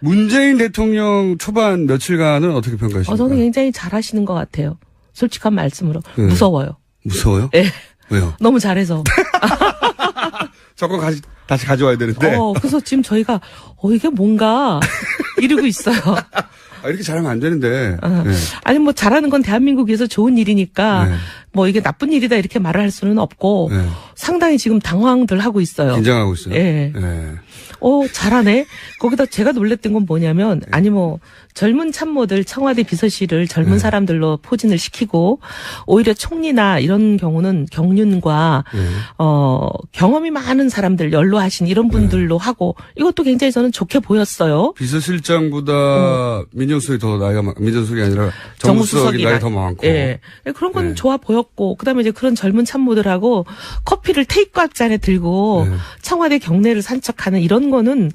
문재인 대통령 초반 며칠간은 어떻게 평가하십니까? 어, 저는 굉장히 잘하시는 것 같아요. 솔직한 말씀으로 네. 무서워요. 무서워요? 예. 왜요? 너무 잘해서. 저거 가지, 다시 가져와야 되는데. 어, 그래서 지금 저희가 어 이게 뭔가 이러고 있어요. 아, 이렇게 잘하면 안 되는데. 어. 네. 아니 뭐 잘하는 건 대한민국에서 좋은 일이니까 네. 뭐 이게 나쁜 일이다 이렇게 말을 할 수는 없고 네. 상당히 지금 당황들 하고 있어요. 긴장하고 있어요. 예. 네. 어, 잘하네. 거기다 제가 놀랬던 건 뭐냐면, 아니 뭐, 젊은 참모들 청와대 비서실을 젊은 네. 사람들로 포진을 시키고, 오히려 총리나 이런 경우는 경륜과, 네. 어, 경험이 많은 사람들, 연로하신 이런 분들로 하고, 이것도 굉장히 저는 좋게 보였어요. 비서실장보다 민정수석이 더 나이가 많, 민정수석이 아니라 정무수석이 나이 더 많고. 예. 그런 건 네. 좋아 보 였고, 그 다음에 이제 그런 젊은 참모들하고 커피를 테이크아웃 잔에 들고 네. 청와대 경내를 산책하는 이런 거는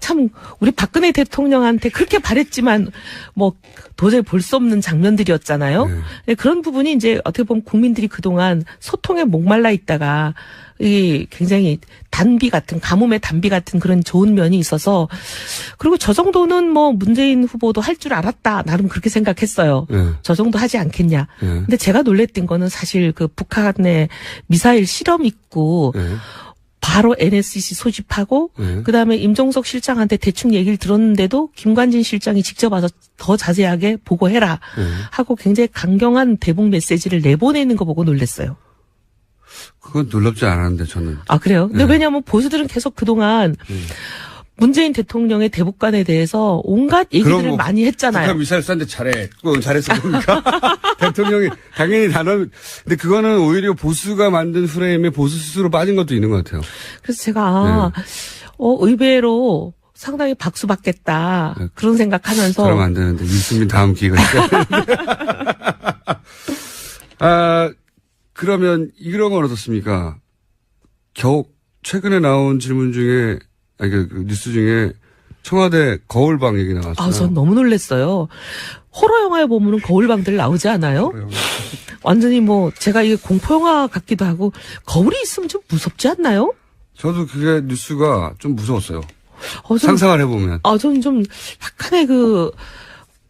참 우리 박근혜 대통령한테 그렇게 바랬지만 뭐 도저히 볼 수 없는 장면들이었잖아요. 네. 네, 그런 부분이 이제 어떻게 보면 국민들이 그동안 소통에 목말라 있다가 이 굉장히 단비 같은 가뭄의 단비 같은 그런 좋은 면이 있어서 그리고 저 정도는 뭐 문재인 후보도 할 줄 알았다 나름 그렇게 생각했어요. 네. 저 정도 하지 않겠냐. 네. 근데 제가 놀랬던 거는 사실 그 북한의 미사일 실험 있고 네. 바로 NSC 소집하고 네. 그다음에 임종석 실장한테 대충 얘기를 들었는데도 김관진 실장이 직접 와서 더 자세하게 보고해라 네. 하고 굉장히 강경한 대북 메시지를 내보내는 거 보고 놀랬어요. 그건 놀랍지 않았는데, 저는. 아 그래요? 근데 네. 왜냐하면 보수들은 계속 그동안 음. 문재인 대통령의 대북관에 대해서 온갖 얘기들을 뭐 많이 했잖아요. 북한 미사일 쐈는데 잘해. 그건 잘했어. 그러니까. 대통령이 당연히 단어, 근데 그거는 오히려 보수가 만든 프레임에 보수 스스로 빠진 것도 있는 것 같아요. 그래서 제가 아, 네. 어, 의외로 상당히 박수 받겠다 네. 그런 생각하면서 그러면 안 되는데. 유승민 다음 기회가 되는데. 아, 그러면 이런 건 어떻습니까? 겨, 최근에 나온 질문 중에, 아니, 그, 그 뉴스 중에 청와대 거울방 얘기 나왔어요. 아, 전 너무 놀랐어요. 호러 영화에 보면은 거울방들 나오지 않아요? 완전히 뭐 제가 이게 공포 영화 같기도 하고 거울이 있으면 좀 무섭지 않나요? 저도 그게 뉴스가 좀 무서웠어요. 어, 좀, 상상을 해보면. 아, 저는 좀 약간의 그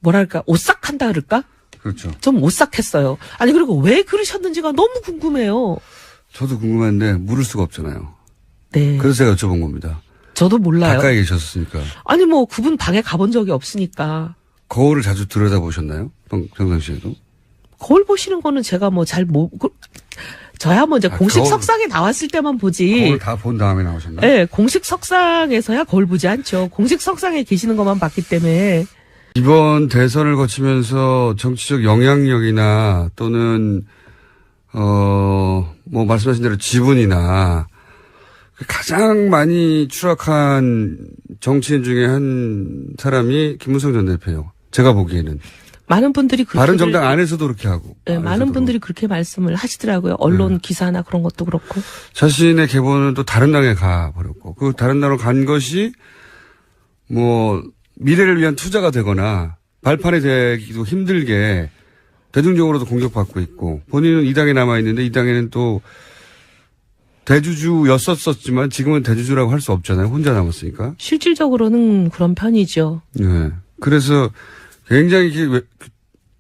뭐랄까 오싹한다 그럴까? 그렇죠. 좀 오싹했어요. 아니 그리고 왜 그러셨는지가 너무 궁금해요. 저도 궁금한데 물을 수가 없잖아요. 네, 그래서 제가 여쭤본 겁니다. 저도 몰라요. 가까이 계셨으니까. 아니 뭐 그분 방에 가본 적이 없으니까 거울을 자주 들여다보셨나요? 평- 평상시에도? 거울 보시는 거는 제가 뭐 잘 못. 그, 저야 뭐 이제 아, 공식 거울- 석상에 나왔을 때만 보지. 거울 다 본 다음에 나오셨나요? 예, 공식 석상에서야 거울 보지 않죠. 공식 석상에 계시는 것만 봤기 때문에. 이번 대선을 거치면서 정치적 영향력이나 또는 어 뭐 말씀하신 대로 지분이나 가장 많이 추락한 정치인 중에 한 사람이 김문성 전 대표예요. 제가 보기에는 많은 분들이 그렇게. 바른 정당 안에서도 그렇게 하고 예, 많은 안에서도. 분들이 그렇게 말씀을 하시더라고요. 언론 네. 기사나 그런 것도 그렇고. 자신의 계보는 또 다른 당에 가버렸고 그 다른 당으로 간 것이 뭐 미래를 위한 투자가 되거나 발판이 되기도 힘들게 대중적으로도 공격받고 있고 본인은 이 당에 남아 있는데 이 당에는 또 대주주였었었지만 지금은 대주주라고 할 수 없잖아요. 혼자 남았으니까. 실질적으로는 그런 편이죠. 네. 그래서 굉장히 이게 외,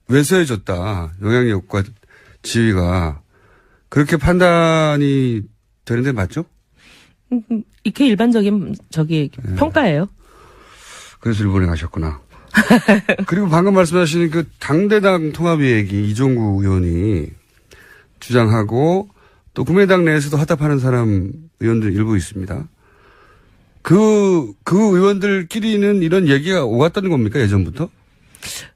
외소해졌다. 영향력과 지위가 그렇게 판단이 되는데 맞죠? 음, 음, 이게 일반적인 저기 네. 평가예요. 그래서 일본에 가셨구나. 그리고 방금 말씀하신 그 당대당 통합 얘기 이종구 의원이 주장하고 또 국민의당 내에서도 화답하는 사람 의원들 일부 있습니다. 그, 그 의원들끼리는 이런 얘기가 오갔다는 겁니까? 예전부터?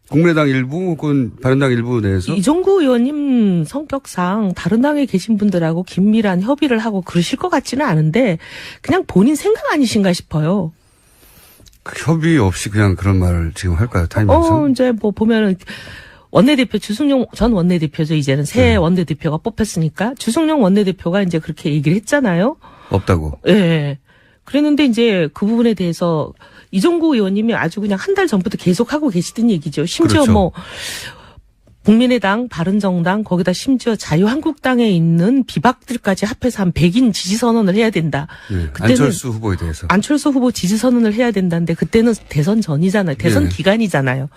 국민의당 일부 혹은 바른당 일부 내에서? 이종구 의원님 성격상 다른 당에 계신 분들하고 긴밀한 협의를 하고 그러실 것 같지는 않은데 그냥 본인 생각 아니신가 싶어요. 그 협의 없이 그냥 그런 말을 지금 할까요? 타임에서? 어, 이제 뭐 보면은 원내대표 주승용 전 원내대표죠. 이제는 새 네. 원내대표가 뽑혔으니까 주승용 원내대표가 이제 그렇게 얘기를 했잖아요. 없다고. 예. 그랬는데 이제 그 부분에 대해서 이종구 의원님이 아주 그냥 한 달 전부터 계속 하고 계시던 얘기죠. 심지어 그렇죠. 뭐 국민의당, 바른정당, 거기다 심지어 자유한국당에 있는 비박들까지 합해서 한 100인 지지 선언을 해야 된다. 예, 그때는 안철수 후보에 대해서. 안철수 후보 지지 선언을 해야 된다는데 그때는 대선 전이잖아요. 대선 네. 기간이잖아요.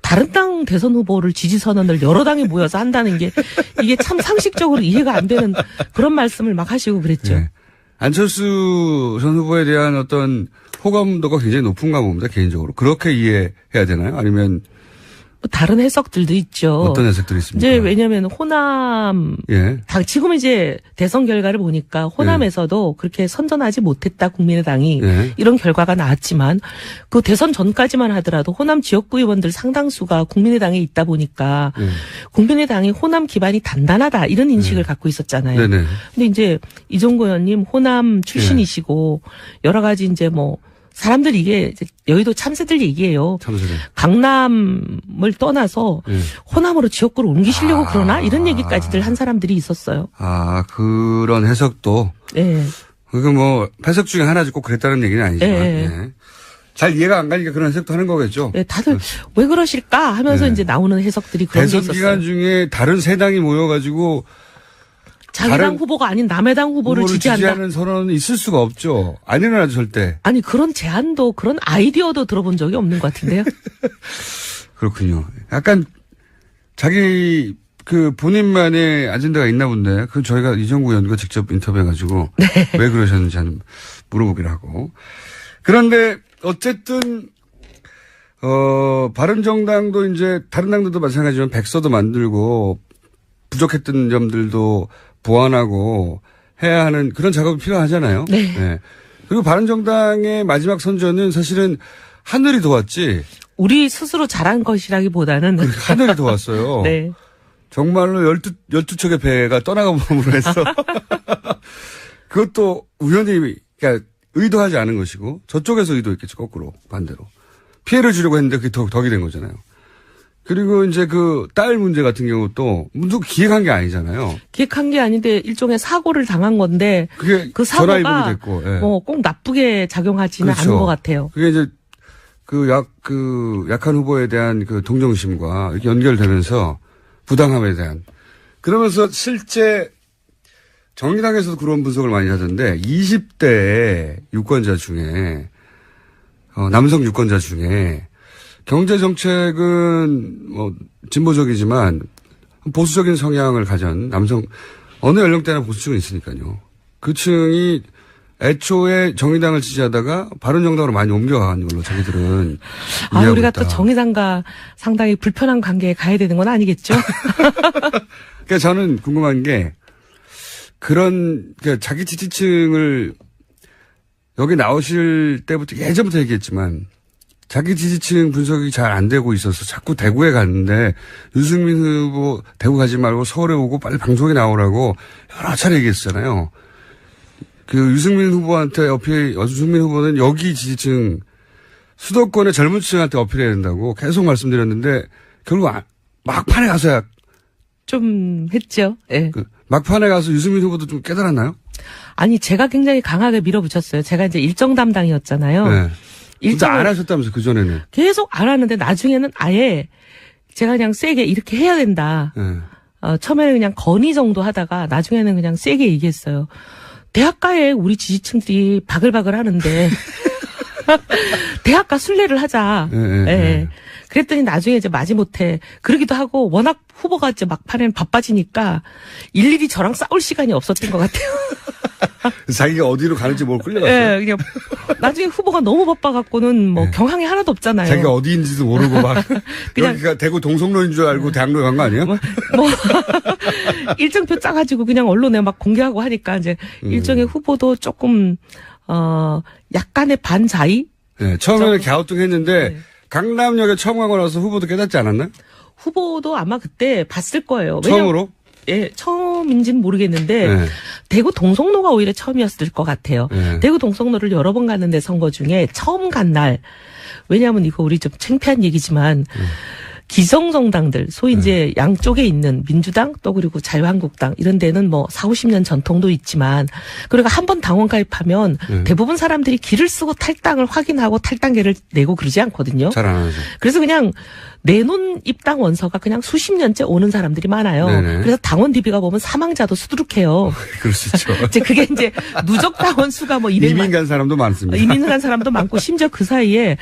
다른 당 대선 후보를 지지 선언을 여러 당이 모여서 한다는 게 이게 참 상식적으로 이해가 안 되는 그런 말씀을 막 하시고 그랬죠. 예. 안철수 전 후보에 대한 어떤 호감도가 굉장히 높은가 봅니다, 개인적으로. 그렇게 이해해야 되나요? 아니면 뭐 다른 해석들도 있죠. 어떤 해석들이 있습니까? 이제 왜냐하면 호남 예. 다 지금 이제 대선 결과를 보니까 호남에서도 그렇게 선전하지 못했다 국민의당이 예. 이런 결과가 나왔지만 그 대선 전까지만 하더라도 호남 지역구 의원들 상당수가 국민의당에 있다 보니까 예. 국민의당이 호남 기반이 단단하다 이런 인식을 갖고 있었잖아요. 네네. 근데 이제 이종구 의원님 호남 출신이시고 여러 가지 이제 뭐 사람들 이게 여의도 참새들 얘기예요. 참새들. 강남을 떠나서 예. 호남으로 지역구를 옮기시려고 아. 그러나 이런 얘기까지들 한 사람들이 있었어요. 아, 그런 해석도. 예. 그거 뭐, 해석 중에 하나지 꼭 그랬다는 얘기는 아니지만. 예. 예. 잘 이해가 안 가니까 그런 해석도 하는 거겠죠. 예, 다들 왜 그러실까 하면서 네. 이제 나오는 해석들이 그런 게 있었어요. 기간 중에 다른 세 당이 모여가지고 자기 당 후보가 아닌 남의 당 후보를, 지지한다. 지지하는 선언은 있을 수가 없죠. 안 일어나죠, 절대. 아니 그런 제안도 그런 아이디어도 들어본 적이 없는 것 같은데요. 그렇군요. 약간 자기 그 본인만의 아젠다가 있나 본데 그 저희가 이정구 의원과 직접 인터뷰해가지고 네. 왜 그러셨는지 한번 물어보기로 하고 그런데 어쨌든 어 바른정당도 이제 다른 당들도 마찬가지지만 백서도 만들고 부족했던 점들도 보완하고 해야 하는 그런 작업이 필요하잖아요. 네. 그리고 바른정당의 마지막 선전은 사실은 하늘이 도왔지 우리 스스로 잘한 것이라기보다는 하늘이 도왔어요. 네. 정말로 열두, 열두 척의 배가 떠나가봄으로 해서 그것도 우연히, 그러니까 의도하지 않은 것이고 저쪽에서 의도했겠죠, 거꾸로, 반대로. 피해를 주려고 했는데 그게 더, 덕이 된 거잖아요. 그리고 이제 그 딸 문제 같은 경우도 누구 기획한 게 아니잖아요. 기획한 게 아닌데 일종의 사고를 당한 건데 그게 그 사고가 됐고, 예. 뭐꼭 나쁘게 작용하지는 그렇죠. 않은 것 같아요. 그게 이제 그 약, 그 약한 후보에 대한 그 동정심과 이렇게 연결되면서 부당함에 대한 그러면서 실제 정의당에서도 그런 분석을 많이 하던데 20대 유권자 중에 어, 남성 유권자 중에 경제 정책은 뭐 진보적이지만 보수적인 성향을 가진 남성 어느 연령대나 보수층은 있으니까요. 그 층이 애초에 정의당을 지지하다가 바른정당으로 많이 옮겨간 걸로 자기들은 아, 우리가 있다. 또 정의당과 상당히 불편한 관계에 가야 되는 건 아니겠죠? 그러니까 저는 궁금한 게 그런 그러니까 자기 지지층을 여기 나오실 때부터 예전부터 얘기했지만 자기 지지층 분석이 잘 안 되고 있어서 자꾸 대구에 갔는데 유승민 후보 대구 가지 말고 서울에 오고 빨리 방송에 나오라고 여러 차례 얘기했잖아요. 그 유승민 후보한테 어필, 유승민 후보는 여기 지지층 수도권의 젊은 층한테 어필해야 된다고 계속 말씀드렸는데 결국 아- 막판에 가서야 좀 했죠. 예. 그 막판에 가서 유승민 후보도 좀 깨달았나요? 아니 제가 굉장히 강하게 밀어붙였어요. 제가 이제 일정 담당이었잖아요. 네. 일정 안 하셨다면서 그 전에는. 계속 안 하는데 나중에는 아예 제가 그냥 세게 이렇게 해야 된다. 네. 어, 처음에는 그냥 건의 정도 하다가 나중에는 그냥 세게 얘기했어요. 대학가에 우리 지지층들이 바글바글 하는데 대학가 순례를 하자. 예, 예, 예. 그랬더니 나중에 이제 마지못해 그러기도 하고 워낙 후보가 이제 막판에는 바빠지니까 일일이 저랑 싸울 시간이 없었던 것 같아요. 자기가 어디로 가는지 뭘 끌려갔어요. 예, 그냥 나중에 후보가 너무 바빠갖고는 뭐 경황이 하나도 없잖아요. 네. 자기가 어디인지도 모르고 막 그냥- 여기가 대구 동성로인 줄 알고 대학로 간 거 아니에요? 뭐 일정표 짜가지고 그냥 언론에 막 공개하고 하니까 이제 음. 일정의 후보도 조금 어 약간의 반자의 네, 처음에는 갸우뚱했는데 네. 강남역에 처음 가고 나서 후보도 깨닫지 않았나요? 후보도 아마 그때 봤을 거예요. 처음으로? 예, 처음인지는 모르겠는데 네. 대구 동성로가 오히려 처음이었을 것 같아요. 네. 대구 동성로를 여러 번 갔는데 선거 중에 처음 간 날 왜냐하면 이거 우리 좀 창피한 얘기지만 기성 정당들, 소위 이제 양쪽에 있는 민주당 또 그리고 자유한국당 이런 데는 뭐 4, 50년 전통도 있지만 그리고 한 번 당원 가입하면 네. 대부분 사람들이 길을 쓰고 탈당을 확인하고 탈당계를 내고 그러지 않거든요. 잘 안 하죠. 그래서 그냥 내놓은 입당 원서가 그냥 수십 년째 오는 사람들이 많아요. 네네. 그래서 당원 DB가 보면 사망자도 수두룩해요. 그럴 수 있죠. 이제 그게 이제 누적 당원 수가 뭐 200만 이민 간 사람도 많습니다. 이민 간 사람도 많고 심지어 그 사이에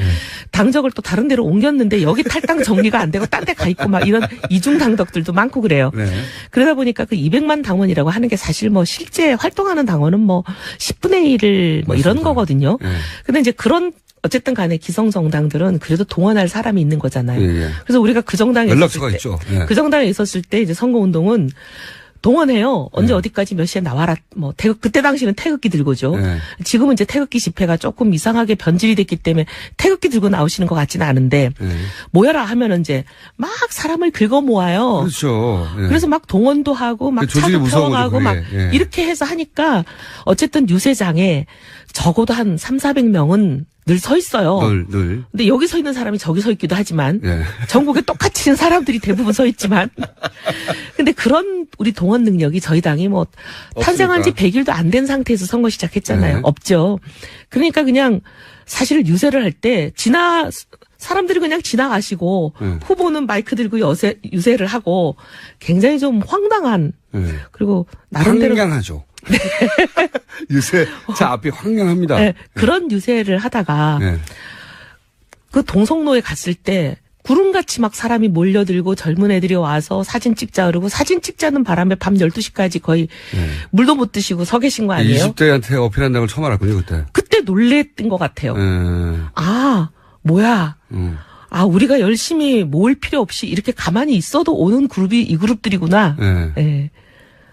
당적을 또 다른 데로 옮겼는데 여기 탈당 정리가 안 되고 딴 데 가 있고 막 이런 이중 당덕들도 많고 그래요. 네. 그러다 보니까 그 200만 당원이라고 하는 게 사실 뭐 실제 활동하는 당원은 뭐 10분의 1을 뭐 이런 맞습니다. 거거든요. 네. 근데 이제 그런 어쨌든 간에 기성 정당들은 그래도 동원할 사람이 있는 거잖아요. 예, 예. 그래서 우리가 그 정당에 연락처가 있죠. 예. 그 정당에 있었을 때 이제 선거 운동은 동원해요. 언제 네. 어디까지 몇 시에 나와라. 뭐 태극 그때 당시는 태극기 들고죠. 네. 지금은 이제 태극기 집회가 조금 이상하게 변질이 됐기 때문에 태극기 들고 나오시는 것 같지는 않은데 예. 모여라 하면은 이제 막 사람을 긁어 모아요. 그렇죠. 예. 그래서 막 동원도 하고 막그 차도 태워가고 막 그게. 예. 이렇게 해서 하니까 어쨌든 유세장에 적어도 한 3, 400명은 늘 서 있어요. 늘, 늘. 근데 여기 서 있는 사람이 저기 서 있기도 하지만 예. 전국에 똑같이 있는 사람들이 대부분 서 있지만 근데 그런 우리 동원 능력이 저희 당이 뭐 탄생한 지 없으니까. 100일도 안 된 상태에서 선거 시작했잖아요. 네. 없죠. 그러니까 그냥 사실 유세를 할 때 지나 사람들이 그냥 지나가시고 네. 후보는 마이크 들고 여세, 유세를 하고 굉장히 좀 황당한 예. 그리고 나름대로 황량하죠. 요새 차 앞이 황량합니다. 네, 그런 유세를 하다가 예. 그 동성로에 갔을 때 구름같이 막 사람이 몰려들고 젊은 애들이 와서 사진 찍자 그러고 사진 찍자는 바람에 밤 12시까지 거의 예. 물도 못 드시고 서 계신 거 아니에요? 20대한테 어필한다는 걸 처음 알았군요, 그때. 그때 놀랬던 것 같아요. 예. 아, 뭐야. 음. 아, 우리가 열심히 모을 필요 없이 이렇게 가만히 있어도 오는 그룹이 이 그룹들이구나. 예.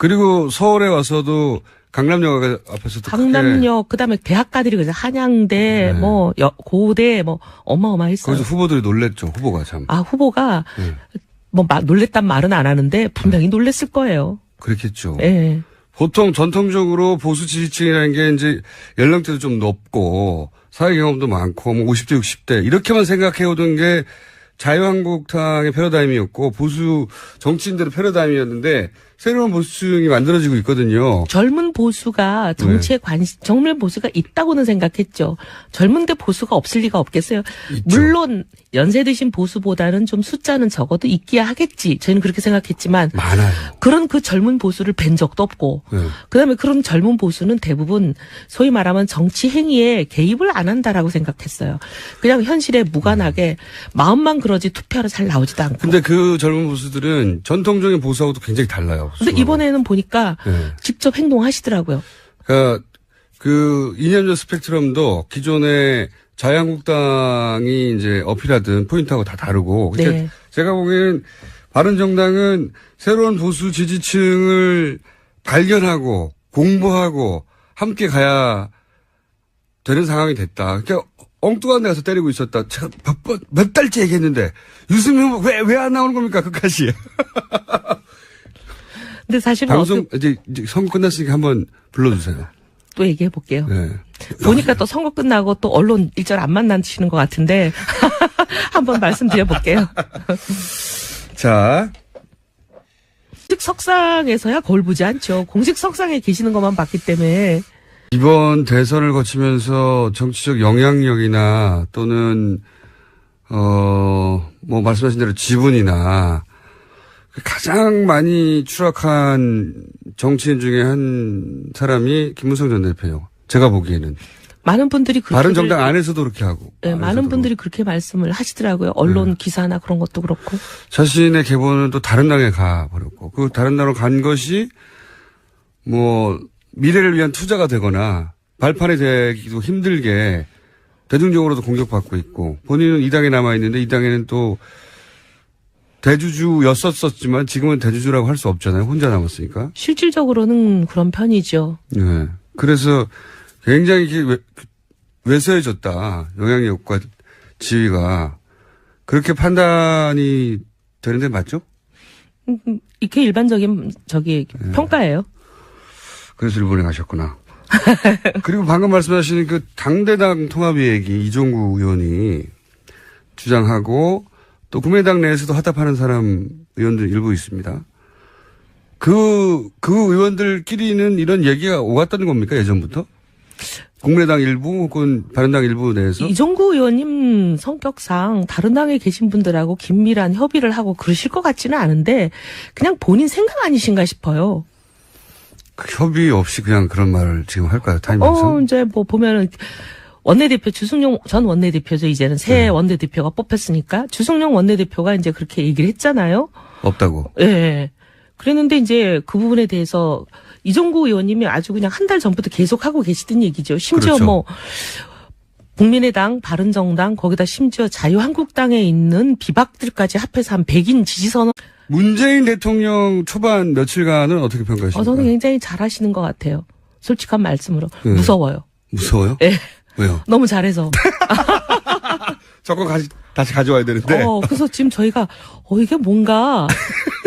예. 그리고 서울에 와서도 강남역 앞에서도 강남역, 그 다음에 대학가들이 그래서 한양대, 네. 뭐, 여- 고대, 뭐, 어마어마했어요. 거기서 후보들이 놀랬죠, 후보가 참. 아, 후보가, 예. 뭐, 마- 놀랬단 말은 안 하는데, 분명히 놀랬을 거예요. 그렇겠죠. 예. 보통 전통적으로 보수 지지층이라는 게 이제 연령대도 좀 높고 사회 경험도 많고 뭐 50대 60대 이렇게만 생각해 오던 게 자유한국당의 패러다임이었고 보수 정치인들의 패러다임이었는데 새로운 보수층이 만들어지고 있거든요. 젊은 보수가 정치에 네. 관심, 젊은 보수가 있다고는 생각했죠. 젊은데 보수가 없을 리가 없겠어요. 있죠. 물론 연세 드신 보수보다는 좀 숫자는 적어도 있기야 하겠지. 저희는 그렇게 생각했지만 많아요. 그런 그 젊은 보수를 뵌 적도 없고 네. 그다음에 그런 젊은 보수는 대부분 소위 말하면 정치 행위에 개입을 안 한다라고 생각했어요. 그냥 현실에 무관하게 마음만 그 러지 투표하러 잘 나오지도 않고. 근데 그 젊은 보수들은 전통적인 보수하고도 굉장히 달라요. 근데 이번에는 보니까 네. 직접 행동하시더라고요. 그러니까 그 이념적 스펙트럼도 기존의 자유한국당이 이제 어필하던 포인트하고 다 다르고. 그러니까 네. 제가 보기에는 바른정당은 새로운 보수 지지층을 발견하고 공부하고 함께 가야 되는 상황이 됐다. 그러니까 엉뚱한 데 가서 때리고 있었다. 제가 몇, 번, 몇 달째 얘기했는데 유승민 왜, 왜 안 나오는 겁니까? 끝까지. 근데 사실은 방송, 어떻게 이제, 이제 선거 끝났으니까 한번 불러주세요. 또 얘기해 볼게요. 네. 보니까 또 선거 끝나고 또 언론 일절 안 만나시는 것 같은데 한번 말씀드려 볼게요. 자, 공식 석상에서야 거울 보지 않죠. 공식 석상에 계시는 것만 봤기 때문에 이번 대선을 거치면서 정치적 영향력이나 또는 어 뭐 말씀하신 대로 지분이나 가장 많이 추락한 정치인 중에 한 사람이 김무성 전 대표예요. 제가 보기에는 많은 분들이 그 바른 정당 안에서도 그렇게 하고 네, 많은 분들이 그렇게 말씀을 하시더라고요. 언론 네. 기사나 그런 것도 그렇고. 자신의 계보는 또 다른 당에 가 버렸고 그 다른 당으로 간 것이 뭐 미래를 위한 투자가 되거나 발판이 되기도 힘들게 대중적으로도 공격받고 있고 본인은 이 당에 남아 있는데 이 당에는 또 대주주였었었지만 지금은 대주주라고 할 수 없잖아요. 혼자 남았으니까. 실질적으로는 그런 편이죠. 네. 그래서 굉장히 이렇게 외, 외소해졌다. 영향력과 지위가 그렇게 판단이 되는데 맞죠? 음, 이게 일반적인 저기 네. 평가예요. 그래서 일본에 가셨구나. 그리고 방금 말씀하신 그 당대당 통합 얘기 이종구 의원이 주장하고 또 국민의당 내에서도 화답하는 사람 의원들 일부 있습니다. 그, 그 의원들끼리는 이런 얘기가 오갔다는 겁니까, 예전부터? 국민의당 일부 혹은 바른당 일부 내에서? 이종구 의원님 성격상 다른 당에 계신 분들하고 긴밀한 협의를 하고 그러실 것 같지는 않은데 그냥 본인 생각 아니신가 싶어요. 그 협의 없이 그냥 그런 말을 지금 할까요, 타임에서? 어, 이제 뭐 보면은 원내대표 주승용 전 원내대표죠. 이제는 새 네. 원내대표가 뽑혔으니까 주승용 원내대표가 이제 그렇게 얘기를 했잖아요. 없다고. 예. 그랬는데 이제 그 부분에 대해서 이종구 의원님이 아주 그냥 한 달 전부터 계속 하고 계시던 얘기죠. 심지어 그렇죠. 뭐 국민의당, 바른정당, 거기다 심지어 자유한국당에 있는 비박들까지 합해서 한 100인 지지선을 문재인 대통령 초반 며칠간은 어떻게 평가하십니까? 어, 저는 굉장히 잘하시는 것 같아요. 솔직한 말씀으로 네. 무서워요. 무서워요? 예. 왜요? 너무 잘해서. 저거 가지, 다시 가져와야 되는데. 어, 그래서 지금 저희가 어 이게 뭔가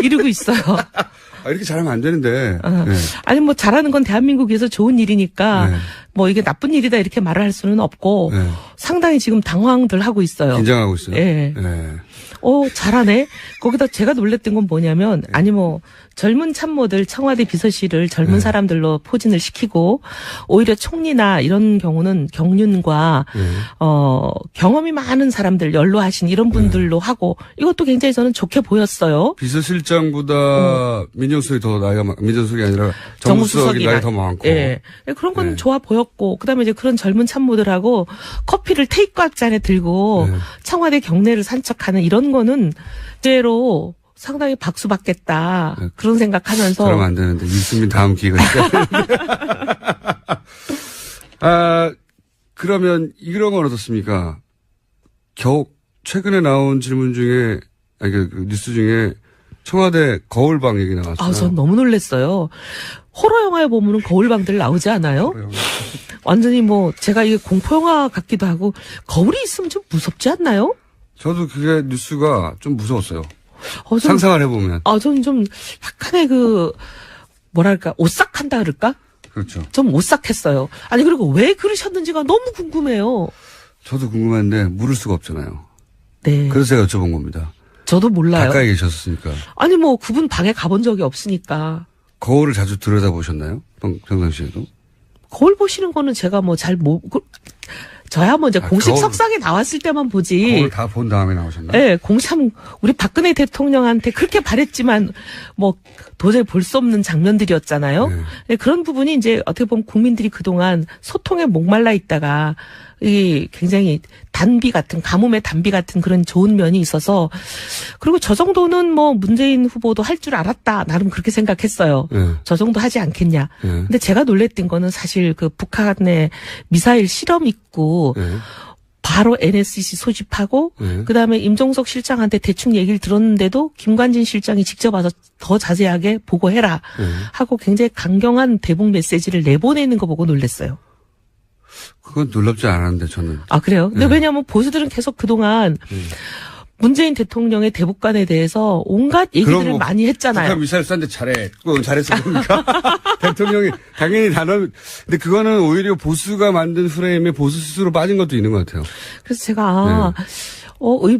이러고 있어요. 아, 이렇게 잘하면 안 되는데. 어. 네. 아니 뭐 잘하는 건 대한민국에서 좋은 일이니까 네. 뭐 이게 나쁜 일이다 이렇게 말을 할 수는 없고 네. 상당히 지금 당황들 하고 있어요. 긴장하고 있어요. 예. 네. 어, 잘하네. 거기다 제가 놀랬던 건 뭐냐면, 아니 뭐, 젊은 참모들 청와대 비서실을 젊은 네. 사람들로 포진을 시키고, 오히려 총리나 이런 경우는 경륜과, 네. 어, 경험이 많은 사람들, 연로하신 이런 분들로 하고, 이것도 굉장히 저는 좋게 보였어요. 비서실장보다 민정수석이 더 나이가 많, 민정수석이 아니라 정무수석이 나이 더 많고. 예. 그런 건 네. 좋아 보였고, 그 다음에 이제 그런 젊은 참모들하고 커피를 테이크아웃 잔에 들고 네. 청와대 경내를 산책하는 이런 거는 제로 상당히 박수 받겠다. 네. 그런 생각하면서. 그러면 안 되는데. 유승민 다음 기회가 있다. 아, 그러면 이런 건 어떻습니까? 겨우 최근에 나온 질문 중에, 아니, 그, 그 뉴스 중에 청와대 거울방 얘기 나왔어요. 아, 전 너무 놀랐어요. 호러 영화에 보면은 거울방들 나오지 않아요? 완전히 뭐 제가 이게 공포 영화 같기도 하고 거울이 있으면 좀 무섭지 않나요? 저도 그게 뉴스가 좀 무서웠어요. 어, 좀, 상상을 해보면. 아, 저는 좀 약간의 그 뭐랄까 오싹한다 그럴까? 그렇죠. 좀 오싹했어요. 아니 그리고 왜 그러셨는지가 너무 궁금해요. 저도 궁금한데 물을 수가 없잖아요. 네, 그래서 제가 여쭤본 겁니다. 저도 몰라요. 가까이 계셨으니까. 아니 뭐 그분 방에 가본 적이 없으니까 거울을 자주 들여다보셨나요? 평, 평상시에도? 거울 보시는 거는 제가 뭐잘 못. 그, 저야 뭐 이제 아, 공식 거울- 석상에 나왔을 때만 보지. 거울 다본 다음에 나오셨나요? 예, 공참 우리 박근혜 대통령한테 그렇게 바랬지만 뭐 도저히 볼 수 없는 장면들이었잖아요. 네. 예, 그런 부분이 이제 어떻게 보면 국민들이 그동안 소통에 목말라 있다가 이 굉장히 단비 같은 가뭄의 단비 같은 그런 좋은 면이 있어서 그리고 저 정도는 뭐 문재인 후보도 할 줄 알았다 나름 그렇게 생각했어요. 네. 저 정도 하지 않겠냐. 네. 근데 제가 놀랬던 거는 사실 그 북한의 미사일 실험 있고 네. 바로 NSC 소집하고 네. 그다음에 임종석 실장한테 대충 얘기를 들었는데도 김관진 실장이 직접 와서 더 자세하게 보고해라 네. 하고 굉장히 강경한 대북 메시지를 내보내는 거 보고 놀랐어요. 그건 놀랍지 않았는데, 저는. 아 그래요? 근데 네. 왜냐하면 보수들은 계속 그동안 네. 문재인 대통령의 대북관에 대해서 온갖 얘기들을 뭐 많이 했잖아요. 북한 미사일 쐈는데 잘해. 그건 잘했을 겁니까? 대통령이 당연히 단어, 근데 그거는 오히려 보수가 만든 프레임에 보수 스스로 빠진 것도 있는 것 같아요. 그래서 제가 아, 네. 어 의회